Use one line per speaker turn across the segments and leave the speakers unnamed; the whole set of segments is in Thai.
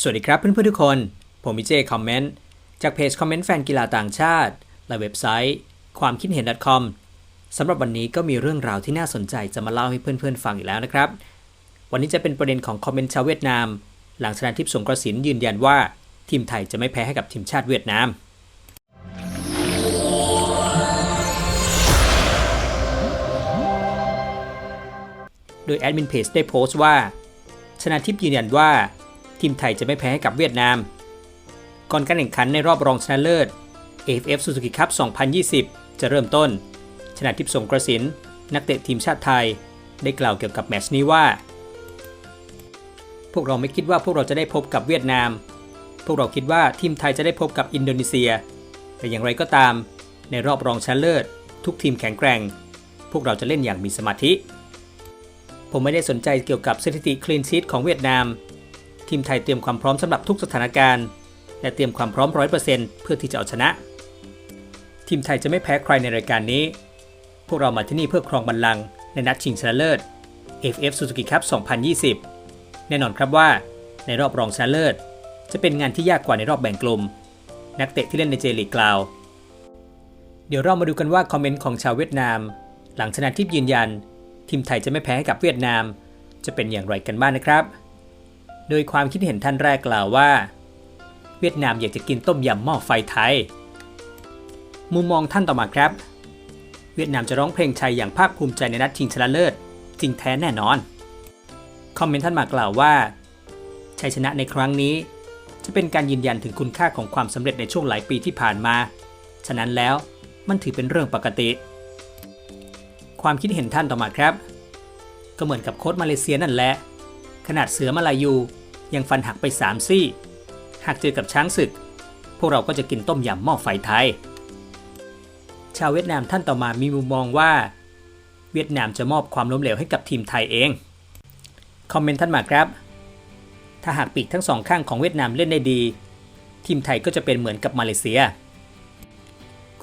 สวัสดีครับเพื่อนๆทุกคน ผมมิเจคอมเมนต์จากเพจคอมเมนต์แฟนกีฬาต่างชาติ และเว็บไซต์ความคิดเห็น .com สำหรับวันนี้ก็มีเรื่องราวที่น่าสนใจจะมาเล่าให้เพื่อนๆฟังอีกแล้วนะครับ วันนี้จะเป็นประเด็นของคอมเมนต์ชาวเวียดนาม หลังชนะทิพย์สงกระสินยืนยันว่า ทีมไทยจะไม่แพ้ให้กับทีมชาติเวียดนาม โดยแอดมินเพจได้โพสต์ว่า ชนะทิพย์ยืนยันว่า ทีมไทยจะไม่แพ้ให้กับเวียดนาม ก่อนการแข่งขันในรอบรองชนะเลิศ AFF Suzuki Cup 2020 จะเริ่มต้น ชนะทิพย์สงกระสินนักเตะทีมชาติไทย ได้กล่าวเกี่ยวกับแมตช์นี้ว่า พวกเราไม่คิดว่าพวกเราจะได้พบกับเวียดนาม พวกเราคิดว่าทีมไทยจะได้พบกับอินโดนีเซีย แต่อย่างไรก็ตาม ในรอบรองชนะเลิศ ทุกทีมแข็งแกร่ง พวกเราจะเล่นอย่างมีสมาธิ ผมไม่ได้สนใจเกี่ยวกับสถิติคลีนชีตของเวียดนาม ทีมไทยเตรียมความพร้อมสำหรับทุกสถานการณ์ และเตรียมความพร้อม100%เปอร์เซ็นต์เพื่อที่จะเอาชนะ ทีมไทยจะไม่แพ้ใครในรายการนี้ พวกเรามาที่นี่เพื่อครองบัลลังก์ในนัดชิงชนะเลิศ FF Suzuki Cup 2020 แน่นอนครับว่า ในรอบรองชนะเลิศ จะเป็นงานที่ยากกว่าในรอบแบ่งกลุ่ม นักเตะที่เล่นในเจลีกกล่าว เดี๋ยวเรามาดูกันว่าคอมเมนต์ของชาวเวียดนาม หลังชนะทิพย์ยืนยัน ทีมไทยจะไม่แพ้ให้กับเวียดนาม จะเป็นอย่างไรกันบ้างนะครับ โดยความคิดเห็นท่านแรกกล่าวว่า เวียดนามอยากจะกินต้มยำหม้อไฟไทย มุมมองท่านต่อมาครับ เวียดนามจะร้องเพลงชัยอย่างภาคภูมิใจในนัดชิงชนะเลิศจริงแท้แน่นอน คอมเมนต์ท่านมากล่าวว่า ชัยชนะในครั้งนี้ จะเป็นการยืนยันถึงคุณค่าของความสำเร็จในช่วงหลายปีที่ผ่านมา ฉะนั้นแล้วมันถือเป็นเรื่องปกติ ความคิดเห็นท่านต่อมาครับ ก็เหมือนกับโค้ชมาเลเซียนั่นแหละ ขนาดเสือมาลายูยังฟันหักไปสามซี่ หากเจอกับช้างศึก พวกเราก็จะกินต้มยำหม้อไฟไทย ชาวเวียดนามท่านต่อมามีมุมมองว่า เวียดนามจะมอบความล้มเหลวให้กับทีมไทยเอง คอมเมนต์ท่านมาครับ ถ้าหากปีกทั้งสองข้างของเวียดนามเล่นได้ดี ทีมไทยก็จะเป็นเหมือนกับมาเลเซีย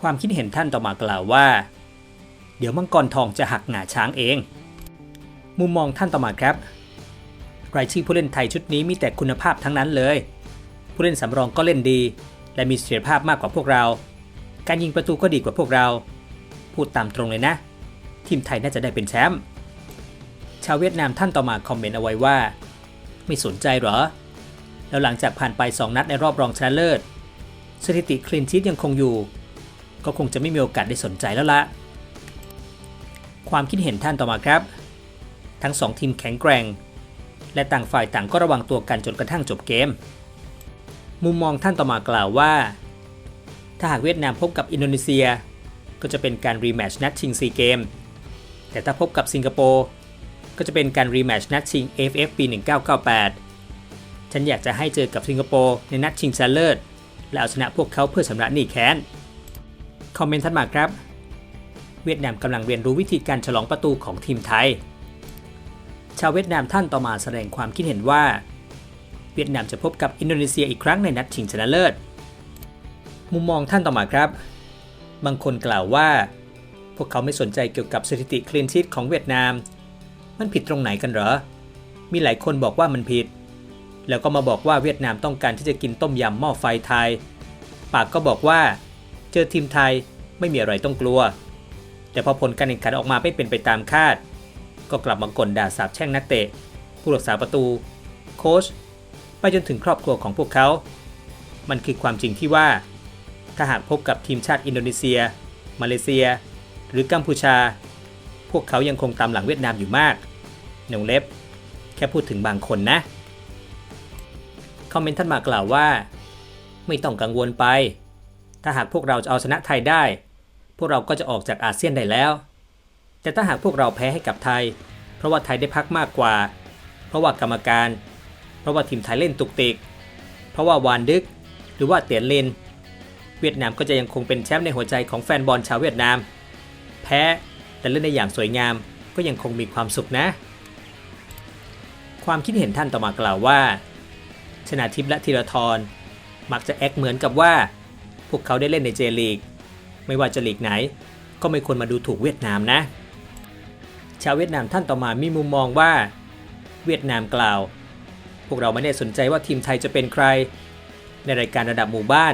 ความคิดเห็นท่านต่อมากล่าวว่า เดี๋ยวมังกรทองจะหักหงาช้างเอง มุมมองท่านต่อมาครับ รายชื่อผู้เล่นไทยชุดนี้มีแต่คุณภาพทั้งนั้นเลย ผู้เล่นสำรองก็เล่นดี และมีเสถียรภาพมากกว่าพวกเรา การยิงประตูก็ดีกว่าพวกเรา พูดตามตรงเลยนะ ทีมไทยน่าจะได้เป็นแชมป์ชาวเวียดนามท่านต่อมาคอมเมนต์เอาไว้ว่า ไม่สนใจหรอ แล้วหลังจากผ่านไป 2 นัดในรอบรองชนะเลิศสถิติคลีนชีตยังคงอยู่ ก็คงจะไม่มีโอกาสได้สนใจแล้วละความคิดเห็นท่านต่อมาครับ ทั้งสองทีมแข็งแกร่ง และต่างฝ่ายต่างก็ระวังตัวกันจนกระทั่งจบเกม มุมมองท่านต่อมากล่าวว่า ถ้าหากเวียดนามพบกับอินโดนีเซีย ก็จะเป็นการรีแมช์นัดชิงซีเกม แต่ถ้าพบกับสิงคโปร์ก็จะเป็นการรีแมช์นัดชิง AFF ปี 1998 ฉันอยากจะให้เจอกับสิงคโปร์ในนัดชิงชนะเลิศและเอาชนะพวกเขาเพื่อชำระหนี้แค้น คอมเมนต์ท่านมาครับ เวียดนามกำลังเรียนรู้วิธีการฉลองประตูของทีมไทย ชาวเวียดนามท่านต่อมาแสดงความคิดเห็นว่า เวียดนามจะพบกับอินโดนีเซียอีกครั้งในนัดชิงชนะเลิศ มุมมองท่านต่อมาครับ บางคนกล่าวว่า พวกเขาไม่สนใจเกี่ยวกับสถิติคลีนชีตของเวียดนาม มันผิดตรงไหนกันเหรอ มีหลายคนบอกว่ามันผิด แล้วก็มาบอกว่าเวียดนามต้องการที่จะกินต้มยำหม้อไฟไทย ปากก็บอกว่า เจอทีมไทยไม่มีอะไรต้องกลัว แต่พอผลการแข่งขันออกมาไม่เป็นไปตามคาด ก็กลับมากลด่าสาบแช่งนักเตะ ผู้รักษาประตู โค้ชไปจนถึงครอบครัวของพวกเขา มันคือความจริงที่ว่า ถ้าหากพบกับทีมชาติอินโดนีเซีย มาเลเซีย หรือกัมพูชา พวกเขายังคงตามหลังเวียดนามอยู่มากหนงเล็บ แค่พูดถึงบางคนนะ คอมเมนต์ท่านมากล่าวว่า ไม่ต้องกังวลไป ถ้าหากพวกเราจะเอาชนะไทยได้ พวกเราก็จะออกจากอาเซียนได้แล้ว แต่ถ้าหากพวกเราแพ้ให้กับไทย ราะว่าไทยได้พักมากกว่า เพราะว่ากรรมการ เพราะว่าทีมไทยเล่นตุกติก เพราะว่าวานดึก หรือว่าเตียนลินเวียดนามก็จะยังคงเป็นแชมป์ในหัวใจของแฟนบอลชาวเวียดนาม แพ้แต่เล่นได้อย่างสวยงามก็ยังคงมีความสุขนะ ความคิดเห็นท่านต่อมากล่าวว่า ชนาทิพย์และธีรทรมักจะแอคเหมือนกับว่า พวกเขาได้เล่นในเจลีก ไม่ว่าจะลีกไหน ก็ไม่ควรมาดูถูกเวียดนามนะ ชาวเวียดนามท่านต่อมามีมุมมองว่า เวียดนามกล่าว พวกเราไม่ได้สนใจว่าทีมไทยจะเป็นใคร ในรายการระดับหมู่บ้าน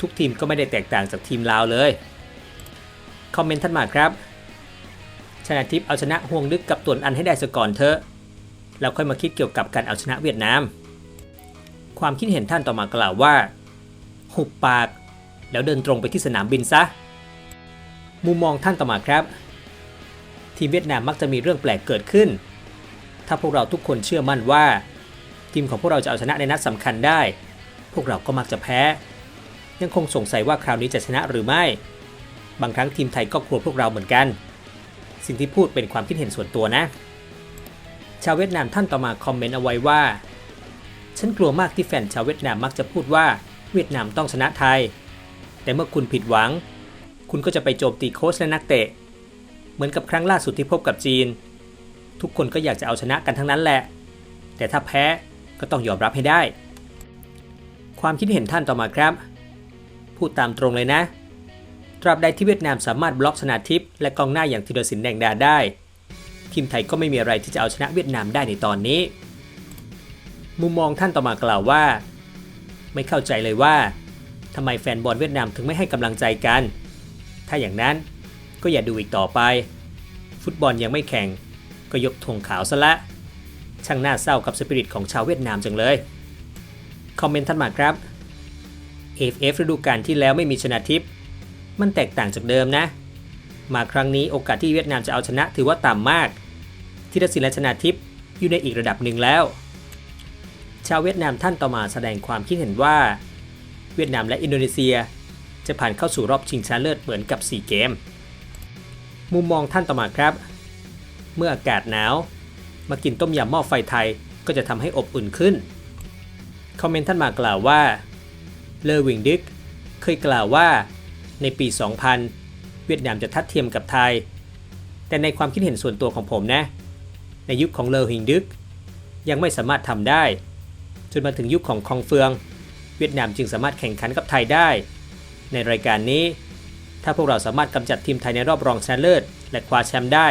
ทุกทีมก็ไม่ได้แตกต่างจากทีมลาวเลย คอมเมนต์ท่านมาครับ ชนะทิพย์เอาชนะห่วงลึกกับตวนอันให้ได้ซะก่อนเถอะแล้วค่อยมาคิดเกี่ยวกับการเอาชนะเวียดนาม ความคิดเห็นท่านต่อมากล่าวว่า หุบปาก แล้วเดินตรงไปที่สนามบินซะ มุมมองท่านต่อมาครับ ทีมเวียดนามมักจะมีเรื่องแปลกเกิดขึ้น ถ้าพวกเราทุกคนเชื่อมั่นว่า ทีมของพวกเราจะเอาชนะในนัดสำคัญได้ พวกเราก็มักจะแพ้ ยังคงสงสัยว่าคราวนี้จะชนะหรือไม่ บางครั้งทีมไทยก็กลัวพวกเราเหมือนกัน สิ่งที่พูดเป็นความคิดเห็นส่วนตัวนะ ชาวเวียดนามท่านต่อมาคอมเมนต์เอาไว้ว่า ฉันกลัวมากที่แฟนชาวเวียดนามมักจะพูดว่าเวียดนามต้องชนะไทย แต่เมื่อคุณผิดหวัง คุณก็จะไปโจมตีโค้ชและนักเตะ เหมือนกับครั้งล่าสุดที่พบกับจีน ทุกคนก็อยากจะเอาชนะกันทั้งนั้นแหละ แต่ถ้าแพ้ก็ต้องยอมรับให้ได้ ความคิดเห็นท่านต่อมาครับ พูดตามตรงเลยนะ ตราบใดที่เวียดนามสามารถบล็อกชนาทิพย์และกองหน้าอย่างธีรศิลป์แดงดาได้ ทีมไทยก็ไม่มีอะไรที่จะเอาชนะเวียดนามได้ในตอนนี้ มุมมองท่านต่อมากล่าวว่า ไม่เข้าใจเลยว่าทำไมแฟนบอลเวียดนามถึงไม่ให้กำลังใจกัน ถ้าอย่างนั้น ก็อย่าดูอีกต่อไป ฟุตบอลยังไม่แข่ง ก็ยกธงขาวซะละ ช่างน่าเศร้ากับสปิริตของชาวเวียดนามจังเลย คอมเมนต์ท่านมาครับ AFF ฤดูกาลที่แล้วไม่มีชนะทิพย์มันแตกต่างจากเดิมนะ มาครั้งนี้โอกาสที่เวียดนามจะเอาชนะถือว่าต่ำมากธีรศิลและชนะทิพย์อยู่ในอีกระดับหนึ่งแล้ว ชาวเวียดนามท่านต่อมาแสดงความคิดเห็นว่า เวียดนามและอินโดนีเซีย จะผ่านเข้าสู่รอบชิงชนะเลิศเหมือนกับ 4 เกม มุมมองท่านต่อมาครับ เมื่ออากาศหนาว มากินต้มยำหม้อไฟไทยก็จะทำให้อบอุ่นขึ้น คอมเมนต์ท่านมากล่าวว่า เลอวิงดิกเคยกล่าวว่า ในปี 2000 เวียดนามจะทัดเทียมกับไทย แต่ในความคิดเห็นส่วนตัวของผมนะ ในยุคของเลอวิงดิกยังไม่สามารถทำได้ จนมาถึงยุคของคองเฟือง เวียดนามจึงสามารถแข่งขันกับไทยได้ ในรายการนี้ ถ้าพวกเราสามารถกำจัดทีมไทยในรอบรองชนะเลิศและคว้าแชมป์ได้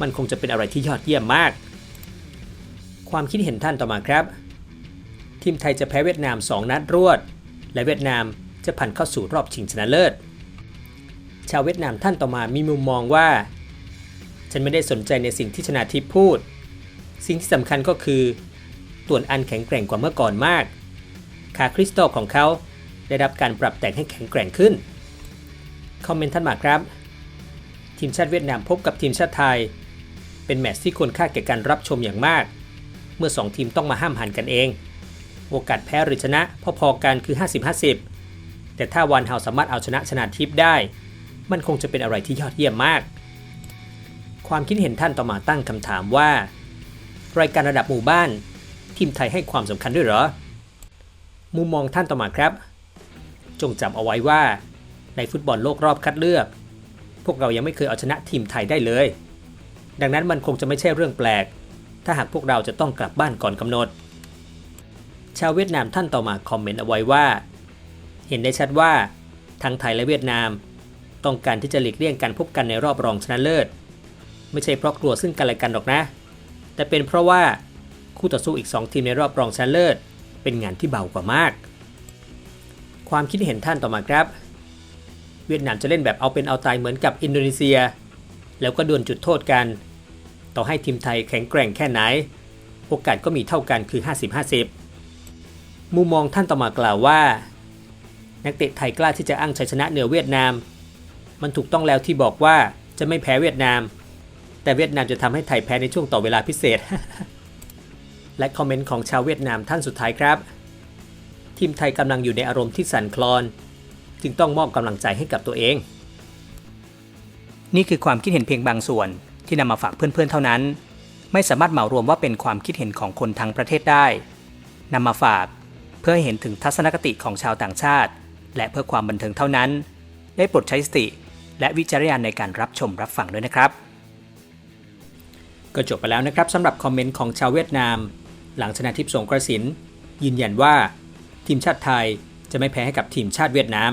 มันคงจะเป็นอะไรที่ยอดเยี่ยมมาก ความคิดเห็นท่านต่อมาครับ ทีมไทยจะแพ้เวียดนาม 2 นัดรวด และเวียดนามจะผ่านเข้าสู่รอบชิงชนะเลิศ ชาวเวียดนามท่านต่อมามีมุมมองว่า ฉันไม่ได้สนใจในสิ่งที่ชนาทิพย์พูด สิ่งที่สำคัญก็คือต่วนอันแข็งแกร่งกว่าเมื่อก่อนมาก ขาคริสตัลของเขาได้รับการปรับแต่งให้แข็งแกร่งขึ้น คอมเมนต์ท่านมาครับ ทีมชาติเวียดนามพบกับทีมชาติไทย เป็นแมตช์ที่ควรค่าแก่การรับชมอย่างมาก เมื่อ 2 ทีมต้องมาห้ามหันกันเอง โอกาสแพ้หรือชนะพอๆกันคือ 50-50 แต่ถ้าวันเฮาสามารถเอาชนะชนะทิพได้ มันคงจะเป็นอะไรที่ยอดเยี่ยมมาก ความคิดเห็นท่านต่อมาตั้งคำถามว่า รายการระดับหมู่บ้าน ทีมไทยให้ความสำคัญด้วยเหรอมุมมองท่านต่อมาครับ จงจำเอาไว้ว่า ในฟุตบอลโลกรอบคัดเลือก พวกเรายังไม่เคยเอาชนะทีมไทยได้เลย ดังนั้นมันคงจะไม่ใช่เรื่องแปลก ถ้าหากพวกเราจะต้องกลับบ้านก่อนกำหนด ชาวเวียดนามท่านต่อมาคอมเมนต์เอาไว้ว่า เห็นได้ชัดว่าทั้งไทยและเวียดนาม ต้องการที่จะหลีกเลี่ยงการพบกันในรอบรองชนะเลิศ ไม่ใช่เพราะกลัวซึ่งกันและกันหรอกนะ แต่เป็นเพราะว่าคู่ต่อสู้อีก 2 ทีมในรอบรองชนะเลิศ เป็นงานที่เบากว่ามาก ความคิดเห็นท่านต่อมาครับ เวียดนามจะเล่นแบบเอาเป็นเอาตายเหมือนกับอินโดนีเซีย แล้วก็ดวลจุดโทษกัน ต่อให้ทีมไทยแข็งแกร่งแค่ไหน โอกาสก็มีเท่ากันคือ 50-50 มุมมองท่านต่อมากล่าวว่า นักเตะไทยกล้าที่จะอ้างชัยชนะเหนือเวียดนาม มันถูกต้องแล้วที่บอกว่าจะไม่แพ้เวียดนาม แต่เวียดนามจะทำให้ไทยแพ้ในช่วงต่อเวลาพิเศษ และคอมเมนต์ของชาวเวียดนามท่านสุดท้ายครับ ทีมไทยกำลังอยู่ในอารมณ์ที่สั่นคลอน จึงต้องมอบกำลังใจให้กับตัวเอง นี่คือความคิดเห็นเพียงบางส่วนที่นำมาฝากเพื่อนๆเท่านั้น ไม่สามารถเหมารวมว่าเป็นความคิดเห็นของคนทั้งประเทศได้นำมาฝากเพื่อให้เห็นถึงทัศนคติของชาวต่างชาติ และเพื่อความบันเทิงเท่านั้น ได้โปรดใช้สติ และวิจารณญาณในการรับชมรับฟังด้วยนะครับ ก็จบไปแล้วนะครับสำหรับคอมเมนต์ของชาวเวียดนาม หลังชนะทิพย์สงกระสินยืนยันว่า ทีมชาติไทยจะไม่แพ้ให้กับทีมชาติเวียดนาม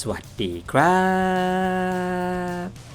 สวัสดีครับ